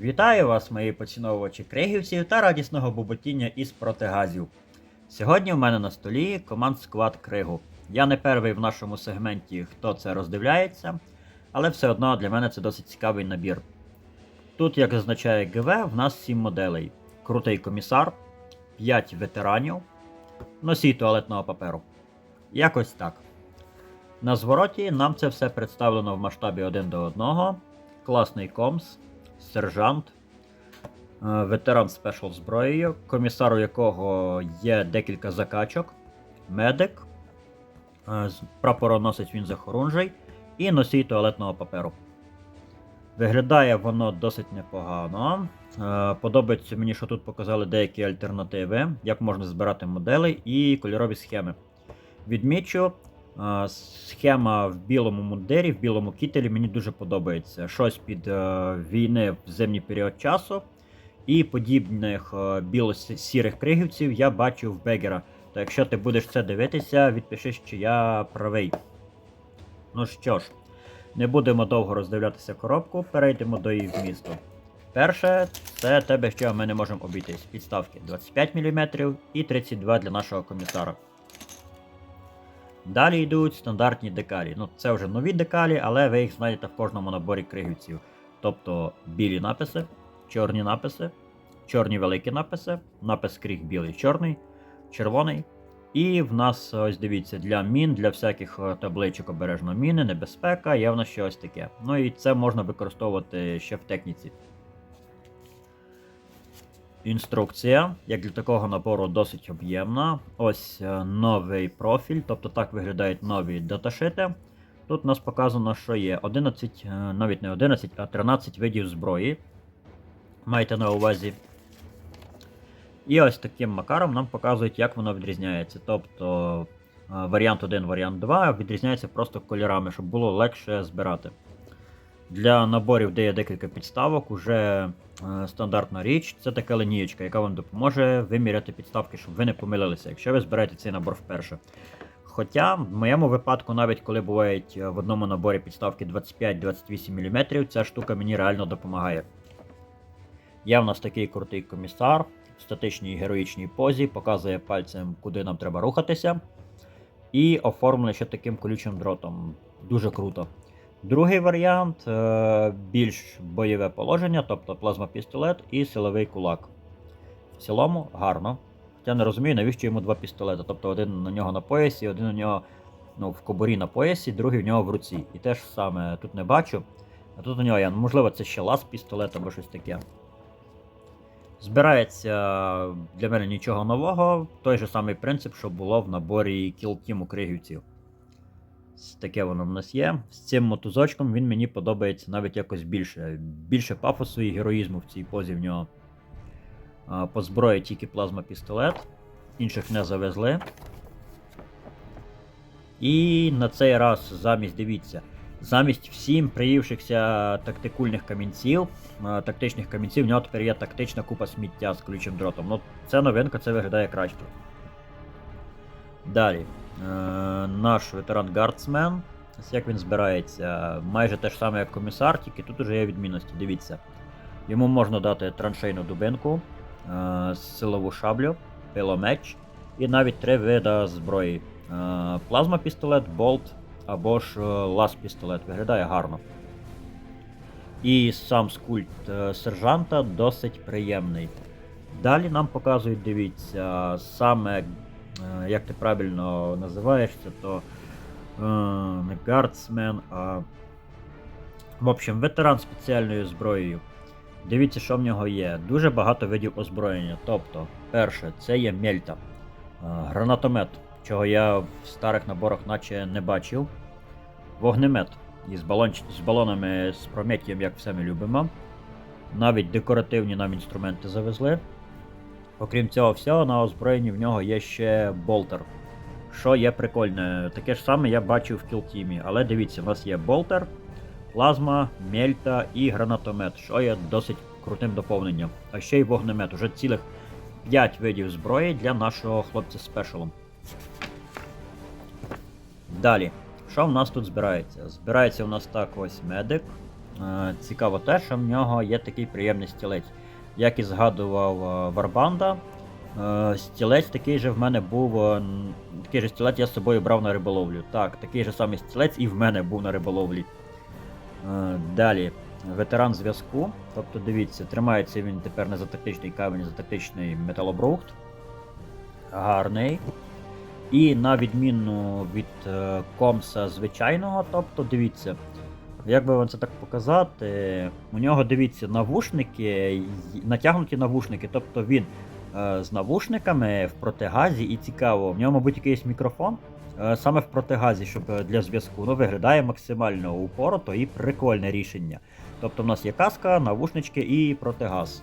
Вітаю вас, мої поціновувачі кригівців та радісного буботіння із протигазів. Сьогодні в мене на столі команд склад кригу. Я не перший в нашому сегменті, хто це роздивляється, але все одно для мене це досить цікавий набір. Тут, як зазначає ГВ, в нас 7 моделей: крутий комісар, 5 ветеранів, носій туалетного паперу. Якось так. На звороті нам це все представлено в масштабі 1 до 1. Класний комс, сержант, е, ветеран спешл зброєю, комісар у якого є декілька закачок, медик, е, прапороносець він захорунжий і носій туалетного паперу. Виглядає воно досить непогано. Е, Подобається мені, що тут показали деякі альтернативи, як можна збирати моделі і кольорові схеми. Відмічу, схема в білому мундирі, в білому кітелі мені дуже подобається. Щось під е, війни в зимній період часу. І подібних е, біло-сірих кригівців я бачив в Бегера. То якщо ти будеш це дивитися, відпиши, чи я правий. Ну що ж, не будемо довго роздивлятися коробку, перейдемо до її вмісту. Перше, це те, без чого ми не можемо обійтись. Підставки 25 мм і 32 для нашого комісара. Далі йдуть стандартні декалі. Ну, це вже нові декалі, але ви їх знайдете в кожному наборі кригівців. Тобто білі написи, чорні написи, чорні великі написи, напис кріг білий, чорний, червоний. І в нас, ось дивіться, для мін, для всяких е, табличок обережно міни, небезпека, є в нас щось таке. Ну і це можна використовувати ще в техніці. Інструкція, як для такого набору, досить об'ємна. Ось е, новий профіль, тобто так виглядають нові даташити. Тут у нас показано, що є 11, е, навіть не 11, а 13 видів зброї. Майте на увазі. І ось таким макаром нам показують, як воно відрізняється. Тобто е, варіант 1, варіант 2 відрізняється просто кольорами, щоб було легше збирати. Для наборів, де є декілька підставок, уже е, стандартна річ це така лінієчка, яка вам допоможе виміряти підставки, щоб ви не помилилися, якщо ви збираєте цей набор вперше. Хоча в моєму випадку, навіть коли бувають е, в одному наборі підставки 25-28 мм, ця штука мені реально допомагає. Є в нас такий крутий комісар в статичній героїчній позі, показує пальцем, куди нам треба рухатися. І оформлений ще таким колючим дротом. Дуже круто. Другий варіант е, більш бойове положення, тобто плазма-пістолет і силовий кулак. В цілому гарно. Хоча не розумію, навіщо йому два пістолети. Тобто один на нього на поясі, один у нього ну, в кобурі на поясі, другий в нього в руці. І те ж саме тут не бачу. А тут у нього ну, можливо, це ще лаз пістолет або щось таке. Збирається для мене нічого нового. Той же самий принцип, що було в наборі Team у кригівців. Таке воно в нас є. З цим мотузочком він мені подобається навіть якось більше. Більше пафосу і героїзму в цій позі в нього. По зброї тільки плазма-пістолет. Інших не завезли. І на цей раз замість, дивіться, замість всім приївшихся тактикульних камінців, тактичних камінців, в нього тепер є тактична купа сміття з ключим дротом. Ну, це новинка, це виглядає краще. Далі. Е, наш ветеран Гардсмен. Як він збирається. Майже те ж саме, як комісар, тільки тут уже є відмінності. Дивіться. Йому можна дати траншейну дубинку, е, силову шаблю, пиломеч і навіть три вида зброї. Е, плазма-пістолет, болт або ж лаз-пістолет. Виглядає гарно. І сам скульпт е, сержанта досить приємний. Далі нам показують, дивіться, саме, як ти правильно називаєшся, то е, не гардсмен, а. В общем, ветеран спеціальною зброєю. Дивіться, що в нього є. Дуже багато видів озброєння. Тобто, перше, це є мельта, е, гранатомет, чого я в старих наборах наче не бачив. Вогнемет із, балонч... з балонами з прометтям, як все ми любимо. Навіть декоративні нам інструменти завезли. Окрім цього всього, на озброєнні в нього є ще болтер. Що є прикольне. Таке ж саме я бачив в кілтімі. Але дивіться, у нас є болтер, плазма, мельта і гранатомет, що є досить крутим доповненням. А ще й вогнемет. Уже цілих 5 видів зброї для нашого хлопця спешалом. Далі. Що в нас тут збирається? Збирається у нас так ось медик, е, цікаво те, що в нього є такий приємний стілець. Як і згадував е, Варбанда, е, стілець такий же в мене був. е, Такий же стілець я з собою брав на риболовлю. Так, такий же самий стілець і в мене був на риболовлі. Далі, ветеран зв'язку. Тобто, дивіться, тримається він тепер не за тактичний камінь, а за тактичний металобрухт. Гарний. І на відміну від комса звичайного, тобто дивіться, як би вам це так показати, у нього дивіться навушники, натягнуті навушники, тобто він е, з навушниками в протигазі, і цікаво, в ньому, мабуть, якийсь мікрофон. е, Саме в протигазі, щоб е, для зв'язку, ну, виглядає максимально упорото і прикольне рішення. Тобто в нас є каска, навушнички і протигаз.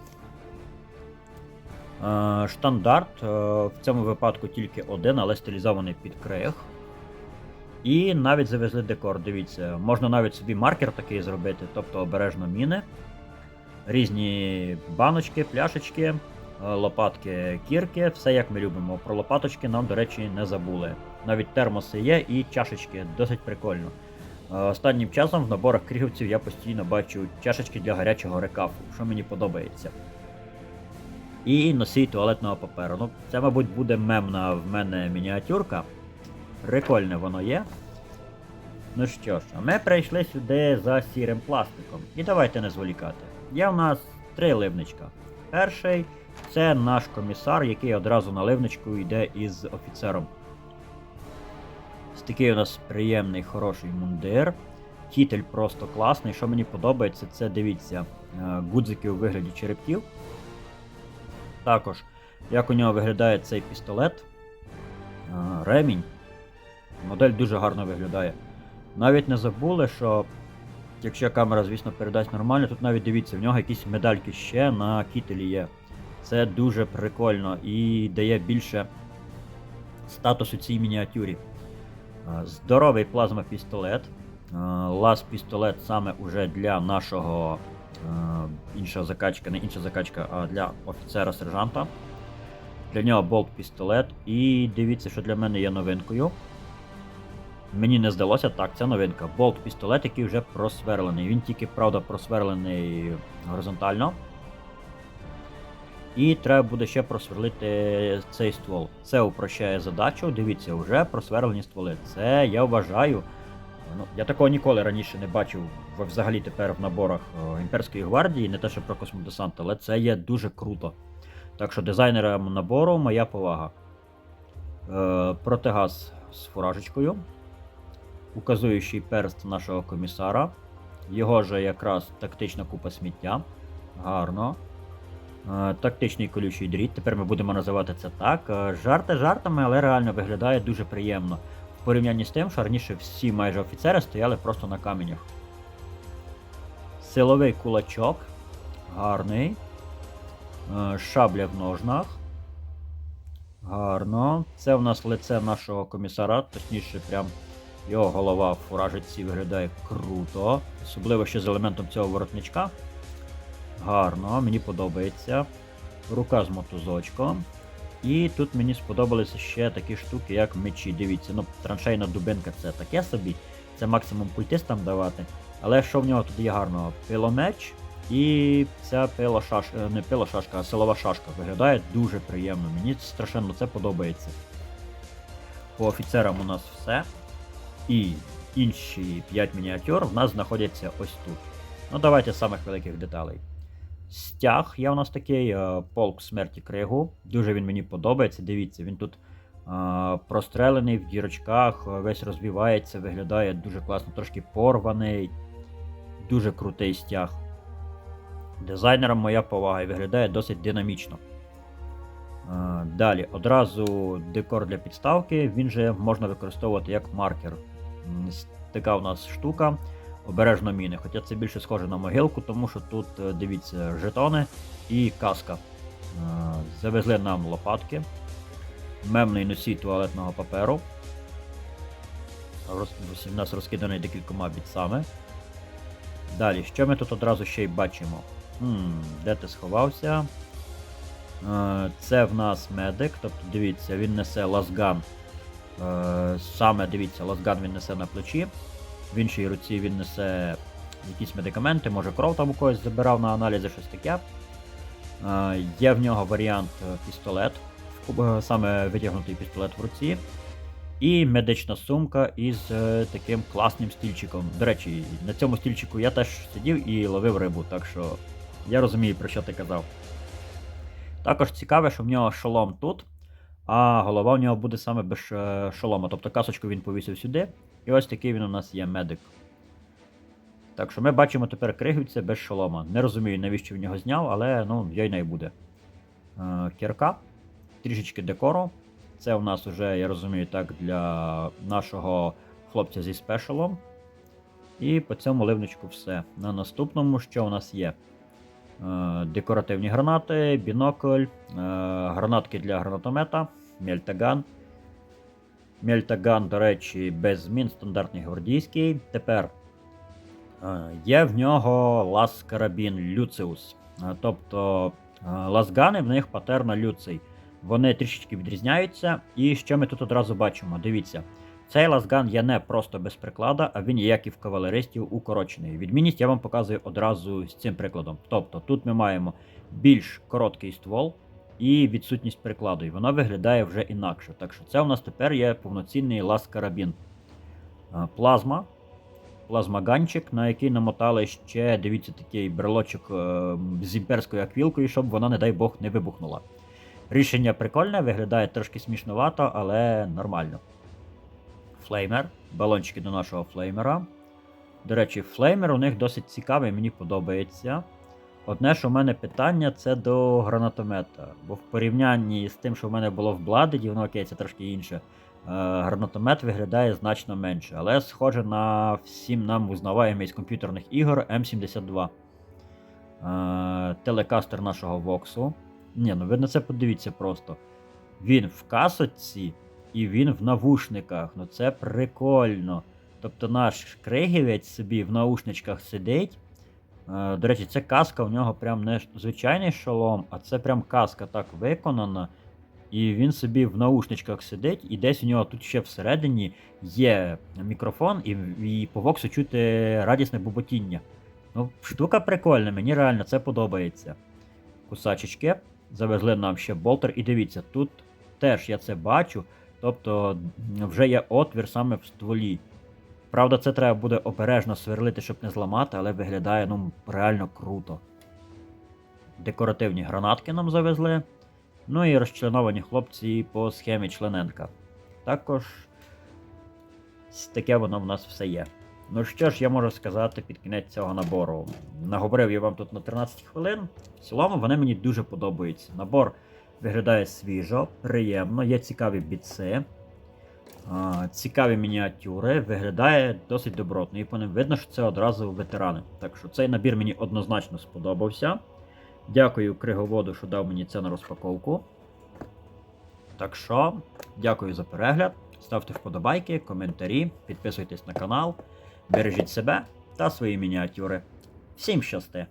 Е, Штандарт е, в цьому випадку тільки один, але стилізований під криг. І навіть завезли декор, дивіться, можна навіть собі маркер такий зробити, тобто обережно міни, різні баночки, пляшечки, е, лопатки, кірки, все як ми любимо. Про лопаточки нам, до речі, не забули. Навіть термоси є і чашечки, досить прикольно. Е, Останнім часом в наборах крігівців я постійно бачу чашечки для гарячого рекафу, що мені подобається. І носій туалетного паперу. Ну, це, мабуть, буде мемна в мене мініатюрка. Прикольне воно є. Ну що ж, ми прийшли сюди за сірим пластиком. І давайте не зволікати. Є в нас три ливничка. Перший це наш комісар, який одразу на ливничку йде із офіцером. Ось такий у нас приємний, хороший мундир. Кітель просто класний. Що мені подобається, це дивіться, е, гудзики у вигляді черепків. Також, як у нього виглядає цей пістолет. Е, Ремінь. Модель дуже гарно виглядає. Навіть не забули, що якщо камера, звісно, передасть нормально, тут навіть дивіться, в нього якісь медальки ще на кітелі є. Це дуже прикольно і дає більше статусу цій мініатюрі. Здоровий плазма-пістолет. Е, Лаз-пістолет саме уже для нашого іншого закачка, не інша закачка, а для офіцера-сержанта. Для нього болт-пістолет. І дивіться, що для мене є новинкою. Мені не здалося, так, це новинка. Болт-пістолет, який вже просверлений. Він тільки, правда, просверлений горизонтально. І треба буде ще просверлити цей ствол. Це упрощає задачу. Дивіться, вже просверлені стволи. Це я вважаю. Ну, я такого ніколи раніше не бачив взагалі тепер в наборах імперської гвардії, не те, що про космодесант, але це є дуже круто. Так що дизайнерам набору моя повага. Е, протигаз з фуражечкою. Указуючий перст нашого комісара. Його же якраз тактична купа сміття. Гарно. Е, Тактичний колючий дріт, тепер ми будемо називати це так. Е, Жарти жартами, але реально виглядає дуже приємно. В порівнянні з тим, що раніше всі майже офіцери стояли просто на каменях. Силовий кулачок. Гарний. Е, Шабля в ножнах. Гарно. Це в нас лице нашого комісара, точніше, прям його голова в фуражиці виглядає круто. Особливо ще з елементом цього воротничка. Гарно, мені подобається. Рука з мотузочком. І тут мені сподобалися ще такі штуки, як мечі. Дивіться, ну, траншейна дубинка це таке собі. Це максимум культистам давати. Але що в нього тут є гарного? Пиломеч і ця пилошашка, не пилошашка, а силова шашка. Виглядає дуже приємно. Мені страшенно це подобається. По офіцерам у нас все. І інші 5 мініатюр в нас знаходяться ось тут. Ну, давайте з самих великих деталей. Стяг є у нас такий е, полк смерті кригу. Дуже він мені подобається. Дивіться, він тут е, прострелений в дірочках, весь розвивається, виглядає дуже класно, трошки порваний. Дуже крутий стяг. Дизайнерам моя повага і виглядає досить динамічно. Е, Далі, одразу декор для підставки, він же можна використовувати як маркер. Така у нас штука. Обережно міни. Хоча це більше схоже на могилку, тому що тут, е, дивіться, жетони і каска. Е, Завезли нам лопатки, мемний носій туалетного паперу. У нас розкиданий декількома бітсами. Далі, що ми тут одразу ще й бачимо? М, де ти сховався? Е, Це в нас медик, тобто дивіться, він несе лазган. Е, Саме дивіться, лазган він несе на плечі. В іншій руці він несе якісь медикаменти, може кров там у когось забирав на аналізи, щось таке. Е, Є в нього варіант е, пістолет, саме витягнутий пістолет в руці. І медична сумка із таким класним стільчиком. До речі, на цьому стільчику я теж сидів і ловив рибу, так що я розумію, про що ти казав. Також цікаве, що в нього шолом тут, а голова в нього буде саме без е, шолома. Тобто касочку він повісив сюди, і ось такий він у нас є медик. Так що ми бачимо тепер кригівця без шолома. Не розумію, навіщо в нього зняв, але ну, йой не буде. Е, кірка, трішечки декору. Це у нас уже, я розумію, так, для нашого хлопця зі спешалом. І по цьому ливничку все. На наступному, що у нас є? Е, декоративні гранати, бінокль, е, гранатки для гранатомета, мельтаган. Мельтаган, до речі, без змін, стандартний гвардійський. Тепер е, є в нього лас карабін Люциус. Тобто ласгани в них патерна Люций. Вони трішечки відрізняються. І що ми тут одразу бачимо? Дивіться. Цей ласган є не просто без приклада, а він є, як і в кавалеристів, укорочений. Відмінність я вам показую одразу з цим прикладом. Тобто тут ми маємо більш короткий ствол і відсутність прикладу, і воно виглядає вже інакше. Так що це у нас тепер є повноцінний лас-карабін. Е, Плазма. Плазмаганчик, на який намотали ще, дивіться, такий брелочок е, з імперською аквілкою, щоб вона, не дай Бог, не вибухнула. Рішення прикольне, виглядає трошки смішнувато, але нормально. Флеймер, балончики до нашого флеймера. До речі, флеймер у них досить цікавий, мені подобається. Одне, що в мене питання, це до гранатомета. Бо в порівнянні з тим, що в мене було в Бладеді, воно окей, це трошки інше. е, Гранатомет виглядає значно менше, але схоже на всім нам узнаваємий з комп'ютерних ігор М72. Е, Телекастер нашого Воксу. Ні, ну ви на це подивіться просто. Він в касочці і він в навушниках. Ну це прикольно. Тобто наш кригівець собі в наушничках сидить. Е, До речі, це каска у нього прям не звичайний шолом, а це прям каска так виконана. І він собі в наушничках сидить, і десь у нього тут ще всередині є мікрофон, і, і по воксу чути радісне буботіння. Ну, штука прикольна, мені реально це подобається. Кусачечки. Завезли нам ще болтер. І дивіться, тут теж я це бачу. Тобто вже є отвір саме в стволі. Правда, це треба буде обережно сверлити, щоб не зламати, але виглядає ну, реально круто. Декоративні гранатки нам завезли. Ну і розчленовані хлопці по схемі члененка. Також таке воно в нас все є. Ну що ж, я можу сказати під кінець цього набору. Наговорив я вам тут на 13 хвилин. В цілому вони мені дуже подобаються. Набор виглядає свіжо, приємно, є цікаві біци. Цікаві мініатюри, виглядає досить добротно, і по ним видно, що це одразу ветерани. Так що цей набір мені однозначно сподобався. Дякую Криговоду, що дав мені це на розпаковку. Так що, дякую за перегляд. Ставте вподобайки, коментарі, підписуйтесь на канал, бережіть себе та свої мініатюри. Всім щасти!